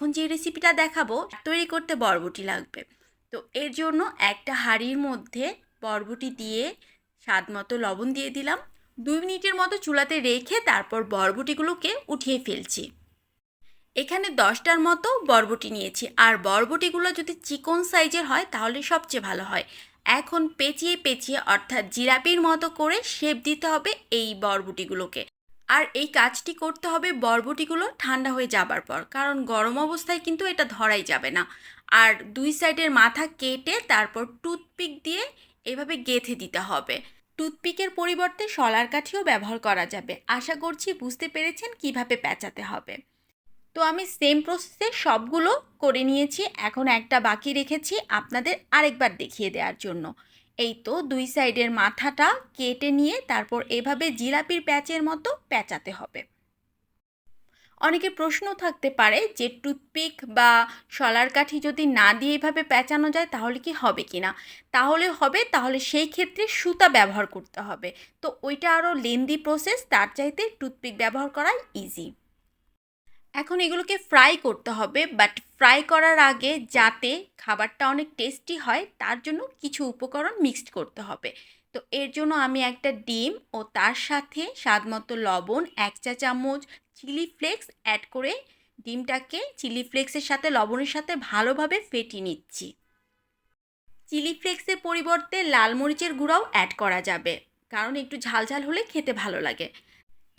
এখন যে রেসিপিটা দেখাবো, তৈরি করতে বরবটি লাগবে। তো এর জন্য একটা হাঁড়ির মধ্যে বরবটি দিয়ে স্বাদ মতো লবণ দিয়ে দিলাম। দুই মিনিটের মতো চুলাতে রেখে তারপর বরবটিগুলোকে উঠিয়ে ফেলছি। এখানে দশটার মতো বরবটি নিয়েছি। আর বরবটিগুলো যদি চিকন সাইজের হয়, তাহলে সবচেয়ে ভালো হয়। এখন পেঁচিয়ে পেঁচিয়ে, অর্থাৎ জিলাপির মতো করে শেপ দিতে হবে এই বরবটিগুলোকে। আর এই কাজটি করতে হবে বরবটিগুলো ঠান্ডা হয়ে যাবার পর, কারণ গরম অবস্থায় কিন্তু এটা ধরাই যাবে না। আর দুই সাইডের মাথা কেটে তারপর টুথপিক দিয়ে এভাবে গেথে দিতে হবে। টুথপিকের পরিবর্তে শলার কাঠিও ব্যবহার করা যাবে। আশা করছি বুঝতে পেরেছেন কীভাবে পেঁচাতে হবে। তো আমি সেম প্রসেসে সবগুলো করে নিয়েছি। এখন একটা বাকি রেখেছি আপনাদের আরেকবার দেখিয়ে দেওয়ার জন্য। এই তো দুই সাইডের মাথাটা কেটে নিয়ে তারপর এভাবে জিলাপির প্যাচের মতো প্যাঁচাতে হবে। অনেকের প্রশ্ন থাকতে পারে যে টুথপিক বা শলার কাঠি যদি না দিয়ে এভাবে প্যাঁচানো যায় তাহলে কি হবে কি না তাহলে হবে, তাহলে সেই ক্ষেত্রে সুতা ব্যবহার করতে হবে। তো ওইটা আরও লেন্দি প্রসেস তার চাইতে টুথপিক ব্যবহার করাই ইজি এখন এগুলোকে ফ্রাই করতে হবে বাট ফ্রাই করার আগে যাতে খাবারটা অনেক টেস্টি হয়, তার জন্য কিছু উপকরণ মিক্সড করতে হবে। তো এর জন্য আমি একটা ডিম ও তার সাথে স্বাদ মতো লবণ, এক চা চামচ চিলি ফ্লেক্স অ্যাড করে ডিমটাকে চিলি ফ্লেক্সের সাথে, লবণের সাথে ভালোভাবে ফেটিয়ে নিচ্ছি। চিলি ফ্লেক্সের পরিবর্তে লাল মরিচের গুঁড়াও অ্যাড করা যাবে, কারণ একটু ঝালঝাল হলে খেতে ভালো লাগে।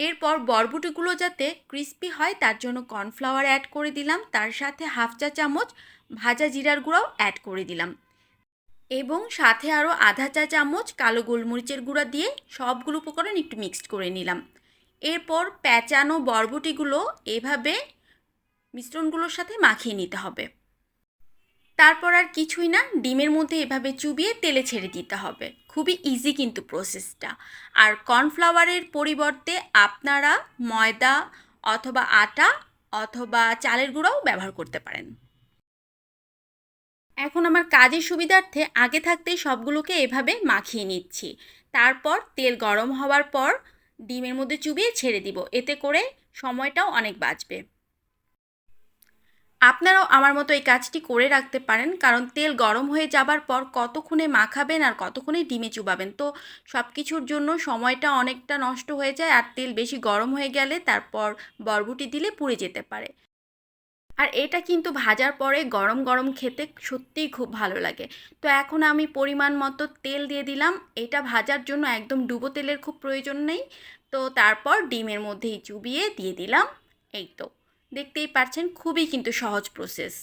এরপর বরবটিগুলো যাতে ক্রিস্পি হয়, তার জন্য কর্নফ্লাওয়ার অ্যাড করে দিলাম। তার সাথে হাফ চা চামচ ভাজা জিরার গুঁড়াও অ্যাড করে দিলাম। এবং সাথে আরও আধা চা চামচ কালো গোলমরিচের গুঁড়া দিয়ে সবগুলো উপকরণ একটু মিক্সড করে নিলাম। এরপর প্যাঁচানো বরবটিগুলো এভাবে মিশ্রণগুলোর সাথে মাখিয়ে নিতে হবে। তারপর আর কিছুই না, ডিমের মধ্যে এভাবে চুবিয়ে তেলে ছেড়ে দিতে হবে। খুবই ইজি কিন্তু প্রসেসটা আর কর্নফ্লাওয়ারের পরিবর্তে আপনারা ময়দা অথবা আটা অথবা চালের গুঁড়াও ব্যবহার করতে পারেন। এখন আমার কাজের সুবিধার্থে আগে থাকতেই সবগুলোকে এভাবে মাখিয়ে নিচ্ছি। তারপর তেল গরম হওয়ার পর ডিমের মধ্যে চুবিয়ে ছেড়ে দিব। এতে করে সময়টাও অনেক বাঁচবে। আপনারাও আমার মতো এই কাজটি করে রাখতে পারেন, কারণ তেল গরম হয়ে যাবার পর কতক্ষণে মাখাবেন আর কতক্ষণে ডিমে চুবাবেন। তো সব কিছুর জন্য সময়টা অনেকটা নষ্ট হয়ে যায় আর তেল বেশি গরম হয়ে গেলে তারপর বরবটি দিলে পুড়ে যেতে পারে। আর এটা কিন্তু ভাজার পরে গরম গরম খেতে সত্যিই খুব ভালো লাগে। তো এখন আমি পরিমাণ মতো তেল দিয়ে দিলাম। এটা ভাজার জন্য একদম ডুবো তেলের খুব প্রয়োজন নেই। তো তারপর ডিমের মধ্যেই চুবিয়ে দিয়ে দিলাম। এই তো। দেখতেই পারছেন খুবই কিন্তু সহজ প্রসেস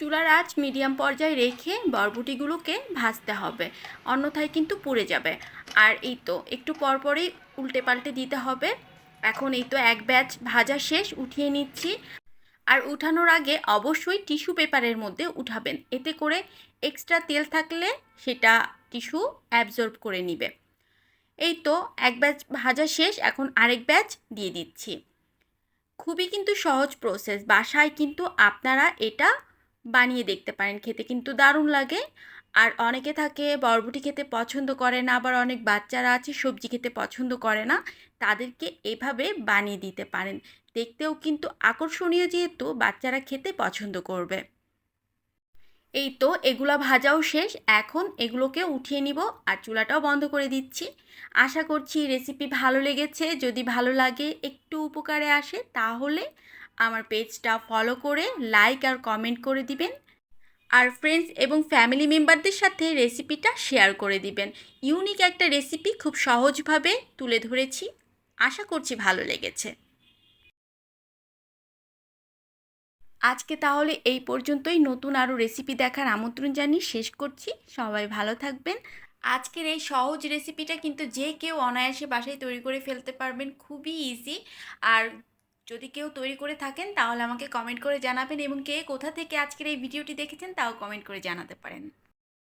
চুলার আঁচ মিডিয়াম পর্যায়ে রেখে বরবটিগুলোকে ভাজতে হবে। অন্যথায় কিন্তু পুড়ে যাবে। আর এই তো, একটু পরপরই উল্টে পাল্টে দিতে হবে। এখন এই তো এক ব্যাচ ভাজা শেষ, উঠিয়ে নিচ্ছি। আর উঠানোর আগে অবশ্যই টিস্যু পেপারের মধ্যে উঠাবেন। এতে করে এক্সট্রা তেল থাকলে সেটা টিস্যু অ্যাবজর্ব করে নিবে। এই তো, এক ব্যাচ ভাজা শেষ, এখন আরেক ব্যাচ দিয়ে দিচ্ছি। খুবই কিন্তু সহজ প্রসেস। বাসায় কিন্তু আপনারা এটা বানিয়ে দেখতে পারেন খেতে, কিন্তু দারুণ লাগে। আর অনেকে থাকে বরবটি খেতে পছন্দ করে না, আবার অনেক বাচ্চারা আছে সবজি খেতে পছন্দ করে না, তাদেরকে এভাবে বানিয়ে দিতে পারেন। দেখতেও কিন্তু আকর্ষণীয় যেহেতু বাচ্চারা খেতে পছন্দ করবে। এই তো এগুলো ভাজাও শেষ, এখন এগুলোকে উঠিয়ে নিব আর চুলাটাও বন্ধ করে দিচ্ছি। আশা করছি রেসিপি ভালো লেগেছে, যদি ভালো লাগে একটু উপকারে আসে তাহলে আমার পেজটা ফলো করে লাইক আর কমেন্ট করে দিবেন। আর ফ্রেন্ডস এবং ফ্যামিলি মেম্বারদের সাথে রেসিপিটা শেয়ার করে দিবেন। ইউনিক একটা রেসিপি খুব সহজভাবে তুলে ধরেছি। আশা করছি ভালো লেগেছে। আজকে তাহলে এই পর্যন্তই। নতুন আরও রেসিপি দেখার আমন্ত্রণ জানিয়ে শেষ করছি। সবাই ভালো থাকবেন। আজকের এই সহজ রেসিপিটা কিন্তু যে কেউ অনায়াসে বাসায় তৈরি করে ফেলতে পারবেন। খুবই ইজি আর যদি কেউ তৈরি করে থাকেন, তাহলে আমাকে কমেন্ট করে জানাবেন এবং কে কোথা থেকে আজকের এই ভিডিওটি দেখেছেন, তাও কমেন্ট করে জানাতে পারেন।